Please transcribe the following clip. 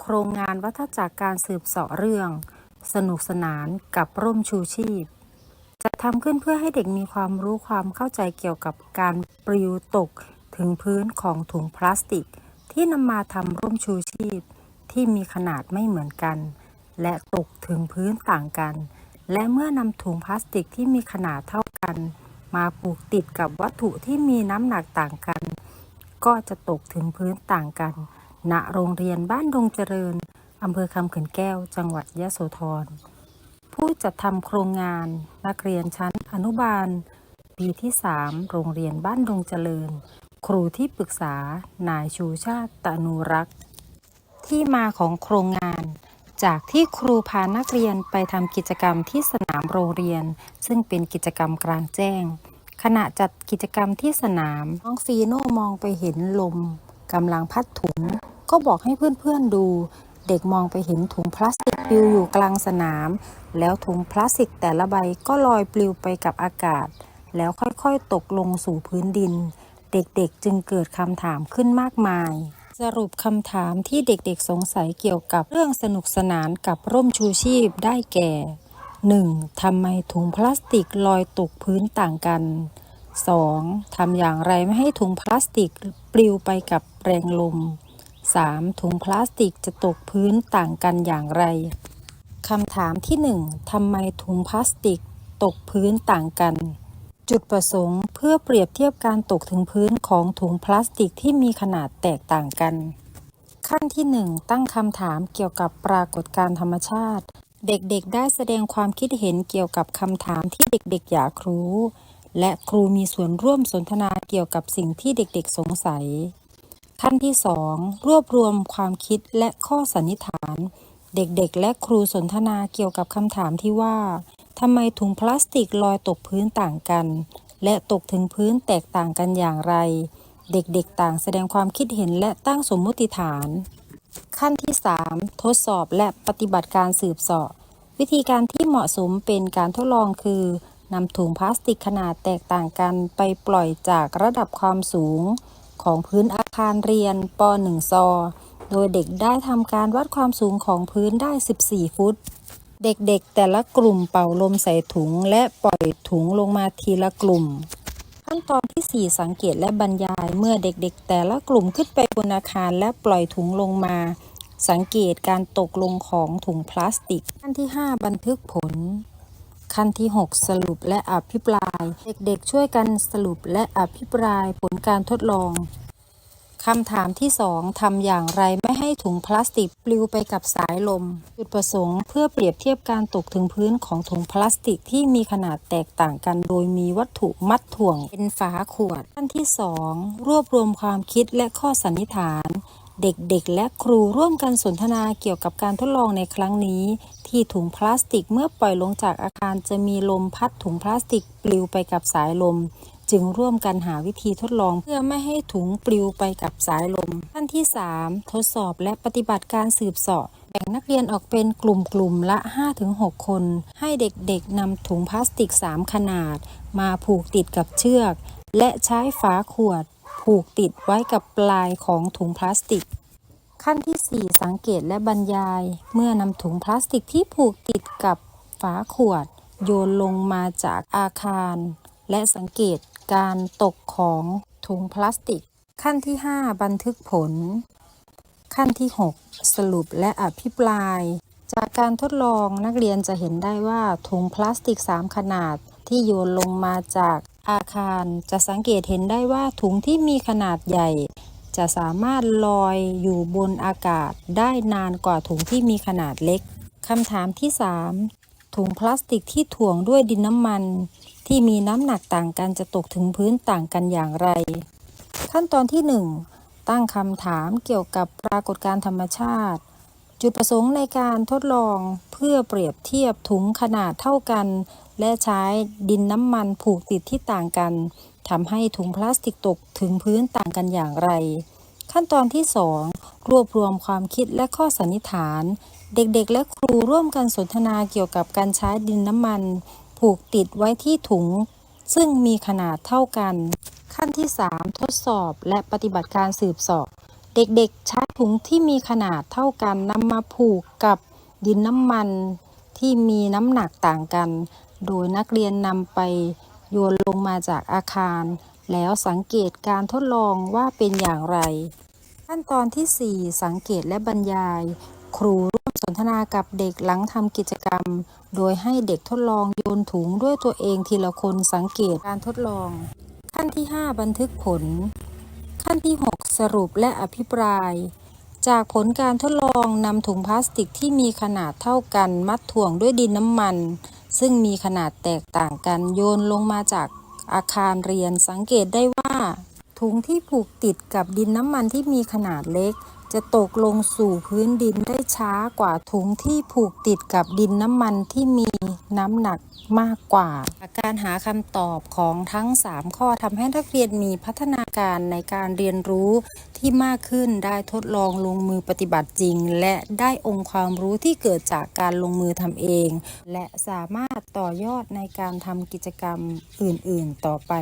โครงงานวัฏจักรการสืบเสาะเรื่อง สนุกสนานกับร่มชูชีพ จะทำขึ้นเพื่อให้เด็กมีความรู้ความเข้าใจเกี่ยวกับการปลิวตกถึงพื้นของถุงพลาสติก ที่นำมาทำร่มชูชีพ ที่มีขนาดไม่เหมือนกัน และตกถึงพื้นต่างกัน และเมื่อนำถุงพลาสติกที่มีขนาดเท่ากัน มาผูกติดกับวัตถุที่มีน้ำหนักต่างกัน ก็จะตกถึงพื้นต่างกัน ณโรงเรียนบ้านดงเจริญอำเภอคำเขื่อนแก้ว จังหวัดยะโสธร ผู้จัดทำโครงงานนักเรียนชั้นอนุบาล ปีที่ 3 โรงเรียนบ้านดงเจริญ ครูที่ปรึกษานายชูชาติตานูรักษ์ ที่มาของโครงงานจากที่ครูพานักเรียนไปทำกิจกรรมที่สนามโรงเรียน ซึ่งเป็นกิจกรรมกลางแจ้ง ขณะจัดกิจกรรมที่สนามน้องฟีโน่มองไปเห็นลม กำลังพัดถุง ก็บอกให้เพื่อนๆดู เด็กมองไปเห็นถุงพลาสติกปลิวอยู่กลางสนาม แล้วถุงพลาสติกแต่ละใบก็ลอยปลิวไปกับอากาศ แล้วค่อยๆตกลงสู่พื้นดิน เด็กๆจึงเกิดคำถามขึ้นมากมาย สรุปคำถามที่เด็กๆสงสัยเกี่ยวกับเรื่องสนุกสนานกับร่มชูชีพได้แก่ 1. ทำไมถุงพลาสติกลอยตกพื้นต่างกัน 2. ทำอย่างไรไม่ให้ถุงพลาสติกปลิวไปกับแรงลม 3. ถุงพลาสติกจะตกพื้นต่างกันอย่างไรคำถามที่ 1. ทำไมถุงพลาสติกตกพื้นต่างกัน จุดประสงค์เพื่อเปรียบเทียบการตกถึงพื้นของถุงพลาสติกที่มีขนาดแตกต่างกัน ขั้นที่ 1 ตั้งคำถามเกี่ยวกับปรากฏการธรรมชาติ เด็กๆ ได้แสดงความคิดเห็นเกี่ยวกับคำถามที่เด็กๆ อยากรู้ และครูมีส่วนร่วมสนทนาเกี่ยวกับสิ่งที่เด็กๆสงสัย ขั้นที่ 2 รวบรวมความคิดและข้อสันนิษฐาน เด็กๆ และครูสนทนาเกี่ยวกับคำถามที่ว่าทำไมถุงพลาสติกลอยตกพื้นต่างกัน และตกถึงพื้นแตกต่างกันอย่างไร เด็กๆ ต่างแสดงความคิดเห็นและตั้งสมมติฐาน ขั้นที่ 3 ทดสอบและปฏิบัติการสืบเสาะ วิธีการที่เหมาะสมเป็นการทดลองคือ นำถุงพลาสติกขนาดแตกต่างกันไปปล่อยจากระดับความสูง ของพื้นอาคารเรียนป .1 ซอ โดยเด็กได้ทำการวัดความสูงของพื้นได้ 14 ฟุต เด็กๆ แต่ละกลุ่มเป่าลมใส่ถุง และปล่อยถุงลงมาทีละกลุ่ม ขั้นตอนที่ 4 สังเกตและบรรยายเมื่อเด็กๆ แต่ละกลุ่มขึ้นไปบนอาคารและปล่อยถุงลงมา สังเกตการตกลงของถุงพลาสติกขั้นที่ 5 บันทึกผล ขั้นที่ 6 สรุปและอภิปราย เด็กๆ ช่วยกันสรุปและอภิปรายผลการทดลองคำถามที่ 2ทำอย่างไรไม่ให้ถุงพลาสติกปลิวไปกับสายลม จุดประสงค์เพื่อเปรียบเทียบการตกถึงพื้นของถุงพลาสติกที่มีขนาดแตกต่างกัน โดยมีวัตถุมัดถ่วงเป็นฝาขวดขั้นที่ 2 รวบรวมความคิดและข้อสันนิษฐาน เด็กๆ และครูร่วมกันสนทนาเกี่ยวกับการทดลองในครั้งนี้ ที่ถุงพลาสติกเมื่อปล่อยลงจากอาคารจะมีลมพัดถุงพลาสติกปลิวไปกับสายลม จึงร่วมกันหาวิธีทดลองเพื่อไม่ให้ถุงปลิวไปกับสายลมขั้นที่ 3 ทดสอบและปฏิบัติการสืบเสาะแบ่งนักเรียนออกเป็นกลุ่มๆละ 5-6 คน ให้เด็กๆนำถุงพลาสติก 3 ขนาด มาผูกติดกับเชือก และใช้ฝาขวด ผูกติดไว้กับปลายของถุงพลาสติก ขั้นที่ 4 สังเกตและบรรยาย เมื่อนำถุงพลาสติกที่ผูกติดกับฝาขวด โยนลงมาจากอาคาร และสังเกตการตกของถุงพลาสติก ขั้นที่ 5 บันทึกผล ขั้นที่ 6 สรุปและอภิปราย จากการทดลองนักเรียนจะเห็นได้ว่าถุงพลาสติก 3 ขนาดที่โยนลงมาจาก อาคารจะสังเกตเห็นได้ว่าถุงที่มีขนาดใหญ่ จะสามารถลอยอยู่บนอากาศได้นานกว่าถุงที่มีขนาดเล็กคำถามที่ 3 ถุงพลาสติกที่ถ่วงด้วยดินน้ำมัน ที่มีน้ำหนักต่างกันจะตกถึงพื้นต่างกันอย่างไร ขั้นตอนที่ 1 ตั้งคำถามเกี่ยวกับปรากฏการณ์ธรรมชาติ จุดประสงค์ในการทดลองเพื่อเปรียบเทียบถุงขนาดเท่ากัน และใช้ดินน้ำมันผูกติดที่ต่างกันทำให้ถุงพลาสติกตกถึงพื้นต่างกันอย่างไร ขั้นตอนที่ 2 รวบรวมความคิดและข้อสันนิษฐาน เด็กๆ และครูร่วมกันสนทนาเกี่ยวกับการใช้ดินน้ำมัน ผูกติดไว้ที่ถุง ซึ่งมีขนาดเท่ากัน ขั้นที่ 3 ทดสอบและปฏิบัติการสืบสาะเด็กๆ ใช้ถุงที่มีขนาดเท่ากันนำมาผูกกับดินน้ำมันที่มีน้ำหนักต่างกัน โดยนักเรียนนำไปโยนลงมาจากอาคาร แล้วสังเกตการทดลองว่าเป็นอย่างไร ขั้นตอนที่ 4 สังเกตและบรรยาย ครูร่วมสนทนากับเด็กหลังทำกิจกรรม โดยให้เด็กทดลองโยนถุงด้วยตัวเองทีละคนสังเกตการทดลอง ขั้นที่ 5 บันทึกผล ขั้นที่ 6 สรุปและอภิปราย จากผลการทดลองนำถุงพลาสติกที่มีขนาดเท่ากัน มัดถ่วงด้วยดินน้ำมัน ซึ่งมีขนาดแตกต่างกันโยนลงมาจากอาคารเรียนสังเกตได้ว่า ถุงที่ผูกติดกับดินน้ำมันที่มีขนาดเล็ก จะตกลงสู่พื้นดินได้ช้ากว่าถุงที่ผูกติดกับดินน้ำมันที่มี น้ำหนักมากกว่า การหาคำตอบของทั้ง 3 ข้อทำให้นักเรียนมีพัฒนาการในการเรียนรู้ที่มากขึ้นได้ทดลองลงมือปฏิบัติจริง และได้องค์ความรู้ที่เกิดจากการลงมือทำเอง และสามารถต่อยอดในการทำกิจกรรมอื่น ๆ ต่อไป